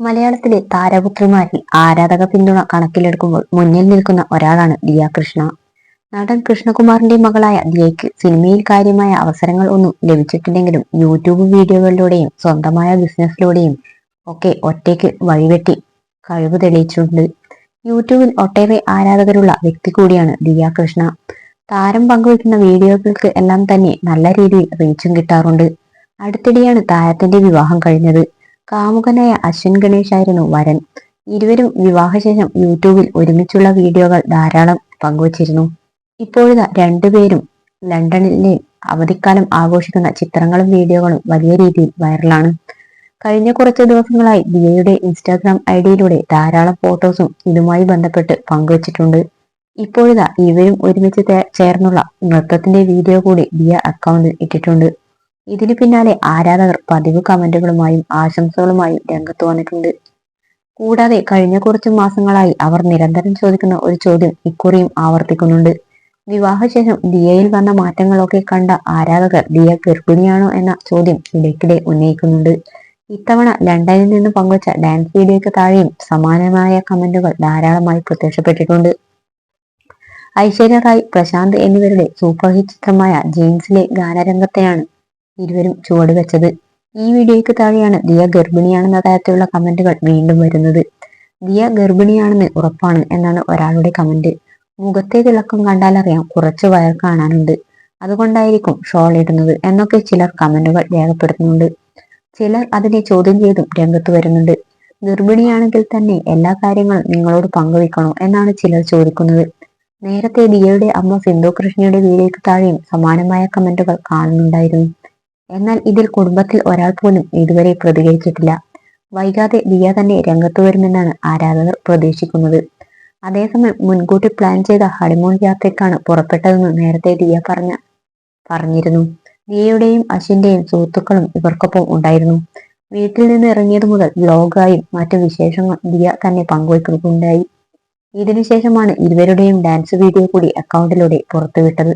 മലയാളത്തിലെ താരപുത്രിമാരിൽ ആരാധക പിന്തുണ കണക്കിലെടുക്കുമ്പോൾ മുന്നിൽ നിൽക്കുന്ന ഒരാളാണ് ദിയ കൃഷ്ണ. നടൻ കൃഷ്ണകുമാറിന്റെ മകളായ ദിയയ്ക്ക് സിനിമയിൽ കാര്യമായ അവസരങ്ങൾ ഒന്നും ലഭിച്ചിട്ടില്ലെങ്കിലും യൂട്യൂബ് വീഡിയോകളിലൂടെയും സ്വന്തമായ ബിസിനസ്സിലൂടെയും ഒക്കെ ഒറ്റയ്ക്ക് വഴിവെട്ടി കഴിവ് തെളിയിച്ചിട്ടുണ്ട്. യൂട്യൂബിൽ ഒട്ടേറെ ആരാധകരുള്ള വ്യക്തി കൂടിയാണ് ദിയ കൃഷ്ണ. താരം പങ്കുവയ്ക്കുന്ന വീഡിയോകൾക്ക് എല്ലാം തന്നെ നല്ല രീതിയിൽ റീച്ചും കിട്ടാറുണ്ട്. അടുത്തിടെയാണ് താരത്തിന്റെ വിവാഹം കഴിഞ്ഞത്. കാമുകനായ അശ്വിൻ ഗണേഷ് ആയിരുന്നു വരൻ. ഇരുവരും വിവാഹശേഷം യൂട്യൂബിൽ ഒരുമിച്ചുള്ള വീഡിയോകൾ ധാരാളം പങ്കുവച്ചിരുന്നു. ഇപ്പോഴിതാ രണ്ടുപേരും ലണ്ടനിലെ അവധിക്കാലം ആഘോഷിക്കുന്ന ചിത്രങ്ങളും വീഡിയോകളും വലിയ രീതിയിൽ വൈറലാണ്. കഴിഞ്ഞ കുറച്ച് ദിവസങ്ങളായി ദിയയുടെ ഇൻസ്റ്റാഗ്രാം ഐ ഡിയിലൂടെ ധാരാളം ഫോട്ടോസും ഇതുമായി ബന്ധപ്പെട്ട് പങ്കുവച്ചിട്ടുണ്ട്. ഇപ്പോഴിതാ ഇവരും ഒരുമിച്ച് ചേർന്നുള്ള നൃത്തത്തിന്റെ വീഡിയോ കൂടി ദിയ അക്കൗണ്ടിൽ ഇട്ടിട്ടുണ്ട്. ഇതിനു പിന്നാലെ ആരാധകർ പതിവ് കമന്റുകളുമായും ആശംസകളുമായും രംഗത്ത് വന്നിട്ടുണ്ട്. കൂടാതെ കഴിഞ്ഞ കുറച്ച് മാസങ്ങളായി അവർ നിരന്തരം ചോദിക്കുന്ന ഒരു ചോദ്യം ഇക്കുറിയും ആവർത്തിക്കുന്നുണ്ട്. വിവാഹശേഷം ദിയയിൽ വന്ന മാറ്റങ്ങളൊക്കെ കണ്ട ആരാധകർ ദിയ ഗർഭിണിയാണോ എന്ന ചോദ്യം ഇടയ്ക്കിടെ ഉന്നയിക്കുന്നുണ്ട്. ഇത്തവണ ലണ്ടനിൽ നിന്ന് പങ്കുവച്ച ഡാൻസ് വീഡിയോയ്ക്ക് താഴെയും സമാനമായ കമന്റുകൾ ധാരാളമായി പ്രത്യക്ഷപ്പെട്ടിട്ടുണ്ട്. ഐശ്വര്യ റായ് പ്രശാന്ത് എന്നിവരുടെ സൂപ്പർ ഹിറ്റ് ചിത്രമായ ജീൻസിലെ ഗാനരംഗത്തെയാണ് ഇരുവരും ചുവട് വെച്ചത്. ഈ വീഡിയോയ്ക്ക് താഴെയാണ് ദിയ ഗർഭിണിയാണെന്ന തരത്തിലുള്ള കമന്റുകൾ വീണ്ടും വരുന്നത്. ദിയ ഗർഭിണിയാണെന്ന് ഉറപ്പാണ് എന്നാണ് ഒരാളുടെ കമന്റ്. മുഖത്തെ തിളക്കം കണ്ടാലറിയാം കുറച്ച് വയർ കാണാനുണ്ട്. അതുകൊണ്ടായിരിക്കും ഷോൾ ഇടുന്നത് എന്നൊക്കെ ചിലർ കമന്റുകൾ രേഖപ്പെടുത്തുന്നുണ്ട്. ചിലർ അതിനെ ചോദ്യം ചെയ്തും രംഗത്ത് വരുന്നുണ്ട്. ഗർഭിണിയാണെങ്കിൽ തന്നെ എല്ലാ കാര്യങ്ങളും നിങ്ങളോട് പങ്കുവെക്കണോ എന്നാണ് ചിലർ ചോദിക്കുന്നത്. നേരത്തെ ദിയയുടെ അമ്മ സിന്ധു കൃഷ്ണയുടെ വീഡിയോയ്ക്ക് താഴെയും സമാനമായ കമന്റുകൾ കാണുന്നുണ്ടായിരുന്നു. എന്നാൽ ഇതിൽ കുടുംബത്തിൽ ഒരാൾ പോലും ഇതുവരെ പ്രതികരിച്ചിട്ടില്ല. വൈകാതെ ദിയ തന്നെ രംഗത്ത് വരുമെന്നാണ് ആരാധകർ പ്രതീക്ഷിക്കുന്നത്. അതേസമയം മുൻകൂട്ടി പ്ലാൻ ചെയ്ത ഹണിമൂൺ യാത്രയ്ക്കാണ് പുറപ്പെട്ടതെന്ന് നേരത്തെ ദിയ പറഞ്ഞ പറഞ്ഞിരുന്നു. ദിയയുടെയും അശ്വിന്റെയും സുഹൃത്തുക്കളും ഇവർക്കൊപ്പം ഉണ്ടായിരുന്നു. വീട്ടിൽ നിന്ന് ഇറങ്ങിയത് മുതൽ വ്ലോഗായും മറ്റു വിശേഷങ്ങൾ ദിയ തന്നെ പങ്കുവെക്കുകയുണ്ടായി ഇതിനുശേഷമാണ് ഇരുവരുടെയും ഡാൻസ് വീഡിയോ കൂടി അക്കൗണ്ടിലൂടെ പുറത്തുവിട്ടത്.